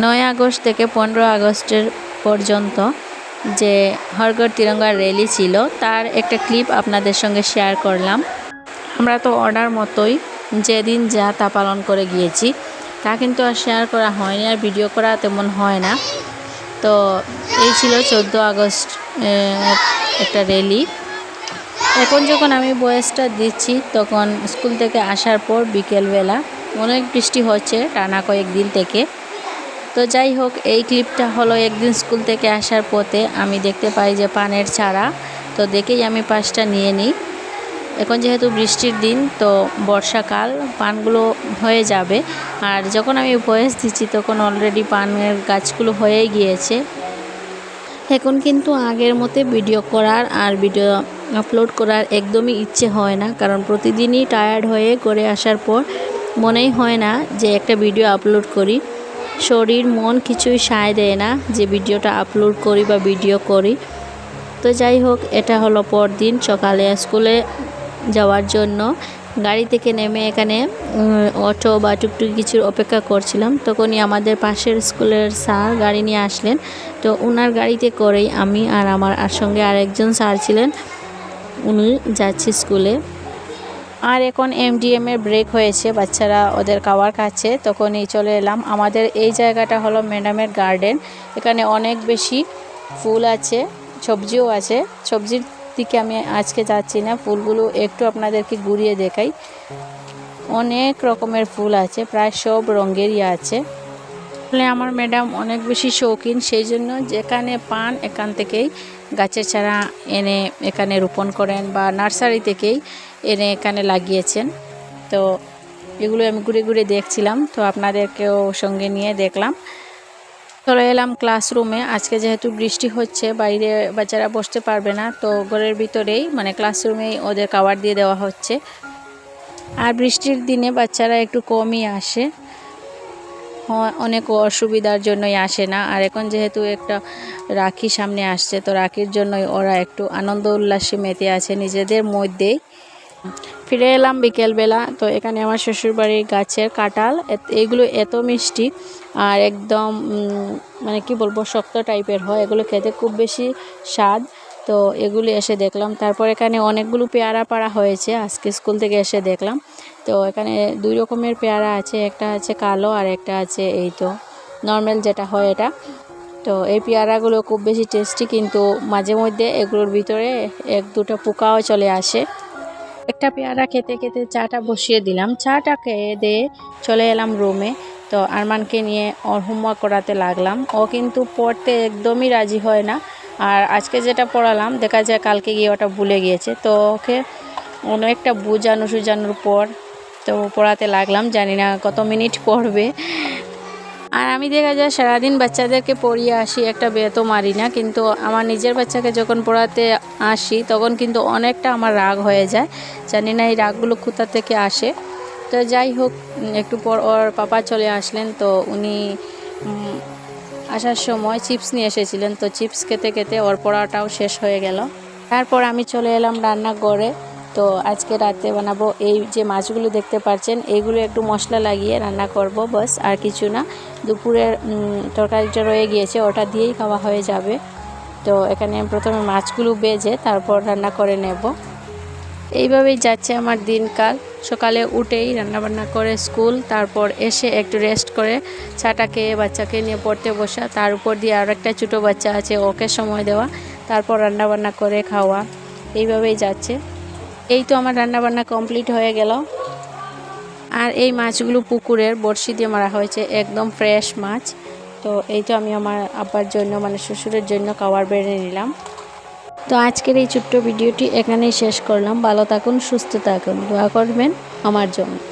নয় আগস্ট থেকে পনেরো আগস্টের পর্যন্ত যে হরগড় তিরঙ্গার র্যালি ছিল, তার একটা ক্লিপ আপনাদের সঙ্গে শেয়ার করলাম। আমরা তো অর্ডার মতোই যেদিন যা তা পালন করে গিয়েছি, তা কিন্তু আর শেয়ার করা হয়নি আর ভিডিও করা তেমন হয় না। তো এই ছিল চোদ্দ আগস্ট একটা র্যালি এখন যখন আমি বয়সটা দিচ্ছি, তখন স্কুল থেকে আসার পর বিকেলবেলা অনেক বৃষ্টি হচ্ছে টানা কয়েকদিন থেকে। তো যাই হোক, এই ক্লিপটা হলো একদিন স্কুল থেকে আসার পথে আমি দেখতে পাই যে পানের চারা। তো দেখেই আমি পাশটা নিয়ে নিই। এখন যেহেতু বৃষ্টির দিন, তো বর্ষাকাল, পানগুলো হয়ে যাবে। আর যখন আমি বয়স দিচ্ছি, তখন অলরেডি পানের গাছগুলো হয়েই গিয়েছে। এখন কিন্তু আগের মতে ভিডিও করার আর ভিডিও আপলোড করার একদমই ইচ্ছে হয় না। কারণ প্রতিদিনই টায়ার্ড হয়ে করে আসার পর মনেই হয় না যে একটা ভিডিও আপলোড করি। শরীর, মন কিছুই সায় দেয় না যে ভিডিওটা আপলোড করি বা ভিডিও করি। তো যাই হোক, এটা হলো পরদিন সকালে স্কুলে যাওয়ার জন্য। গাড়ি থেকে নেমে এখানে অটো বা টুকটুক কিছুর অপেক্ষা করছিলাম। তখনই আমাদের পাশের স্কুলের স্যার গাড়ি নিয়ে আসলেন। তো ওনার গাড়িতে করেই আমি আর আমার আর সঙ্গে আরেকজন স্যার ছিলেন। উনি যাচ্ছি স্কুলে। আর এখন এমডিএম এর ব্রেক হয়েছে, বাচ্চারা ওদের খাওয়ার খাচ্ছে, তখনই চলে এলাম। আমাদের এই জায়গাটা হলো ম্যাডামের গার্ডেন এখানে অনেক বেশি ফুল আছে, সবজিও আছে। সবজির দিকে আমি আজকে যাচ্ছি না, ফুলগুলো একটু আপনাদেরকে ঘুরিয়ে দেখাই। অনেক রকমের ফুল আছে, প্রায় সব রঙেরই আছে। আসলে আমার ম্যাডাম অনেক বেশি শৌখিন, সেই জন্য যেখানে পান এখান থেকেই গাছের চারা এনে এখানে রোপণ করেন বা নার্সারি থেকেই এনে এখানে লাগিয়েছেন। তো এগুলো আমি ঘুরে ঘুরে দেখছিলাম, তো আপনাদেরকেও সঙ্গে নিয়ে দেখলাম। চলে এলাম ক্লাসরুমে, আজকে যেহেতু বৃষ্টি হচ্ছে, বাইরে বাচ্চারা বসতে পারবে না, তো ঘরের ভিতরেই মানে ক্লাসরুমেই ওদের খাবার দিয়ে দেওয়া হচ্ছে। আর বৃষ্টির দিনে বাচ্চারা একটু কমই আসে। অনেক অসুবিধার জন্যই আসে না। আর এখন যেহেতু একটা রাখি সামনে আসছে, তো রাখির জন্যই ওরা একটু আনন্দ উল্লাসে মেতে আছে নিজেদের মধ্যেই। ফিরে এলাম বিকেলবেলা, তো এখানে আমার শ্বশুরবাড়ির গাছের কাঁঠাল এইগুলো এত মিষ্টি আর একদম মানে কি বলব, শক্ত টাইপের হয়। এগুলো খেতে খুব বেশি স্বাদ। তো এগুলি এসে দেখলাম। তারপর এখানে অনেকগুলো পেয়ারা পাড়া হয়েছে, আজকে স্কুল থেকে এসে দেখলাম। তো এখানে দুই রকমের পেয়ারা আছে, একটা আছে কালো আর একটা আছে এই তো নর্মাল যেটা হয় এটা। তো এই পেয়ারাগুলো খুব বেশি টেস্টি কিন্তু মাঝে মধ্যে এগুলোর ভিতরে এক দুটো পোকাও চলে আসে। একটা পেয়ারা খেতে খেতে চাটা বসিয়ে দিলাম। চাটা খেয়ে দিয়ে চলে এলাম রুমে। তো আরমানকে নিয়ে ওর হোমওয়ার্ক করাতে লাগলাম। ও কিন্তু পড়তে একদমই রাজি হয় না। আর আজকে যেটা পড়ালাম, দেখা যায় কালকে গিয়ে ওটা ভুলে গিয়েছে। তো ওকে অনেকটা বুঝানো সুজানোর পর তো পড়াতে লাগলাম, জানি না কত মিনিট পড়বে। আর আমি দেখা যায় সারাদিন বাচ্চাদেরকে পড়িয়ে আসি, একটা বেতো মারি না, কিন্তু আমার নিজের বাচ্চাকে যখন পড়াতে আসি, তখন কিন্তু অনেকটা আমার রাগ হয়ে যায়। জানি না এই রাগগুলো কোথা থেকে আসে। তো যাই হোক, একটু পর ওর পাপা চলে আসলেন, তো উনি আসার সময় চিপস নিয়ে এসেছিলেন। তো চিপস খেতে খেতে ওর পড়াটাও শেষ হয়ে গেল। তারপর আমি চলে এলাম রান্নাঘরে। তো আজকে রাতে বানাবো এই যে মাছগুলো দেখতে পাচ্ছেন এইগুলো একটু মশলা লাগিয়ে রান্না করব, বাস, আর কিছু না। দুপুরের তরকারিটা রয়ে গিয়েছে, ওটা দিয়েই খাওয়া হয়ে যাবে। তো এখানে প্রথমে মাছগুলো বেজে তারপর রান্না করে নেব। এইভাবেই যাচ্ছে আমার দিনকাল। সকালে উঠেই রান্নাবান্না করে স্কুল, তারপর এসে একটু রেস্ট করে চাটা খেয়ে বাচ্চাকে নিয়ে পড়তে বসা। তার উপর দিয়ে আর একটা ছোটো বাচ্চা আছে, ওকে সময় দেওয়া। তারপর রান্নাবান্না করে খাওয়া। এইভাবেই যাচ্ছে। এই তো আমার রান্নাবান্না কমপ্লিট হয়ে গেল। আর এই মাছগুলো পুকুরের বড়শি দিয়ে মারা হয়েছে, একদম ফ্রেশ মাছ। তো এই তো আমি আমার আব্বার জন্য মানে শ্বশুরের জন্য খাবার বেড়ে নিলাম। তো আজকের এই ছোট্ট ভিডিওটি এখানেই শেষ করলাম। ভালো থাকুন, সুস্থ থাকুন। দোয়া করবেন আমার জন্য।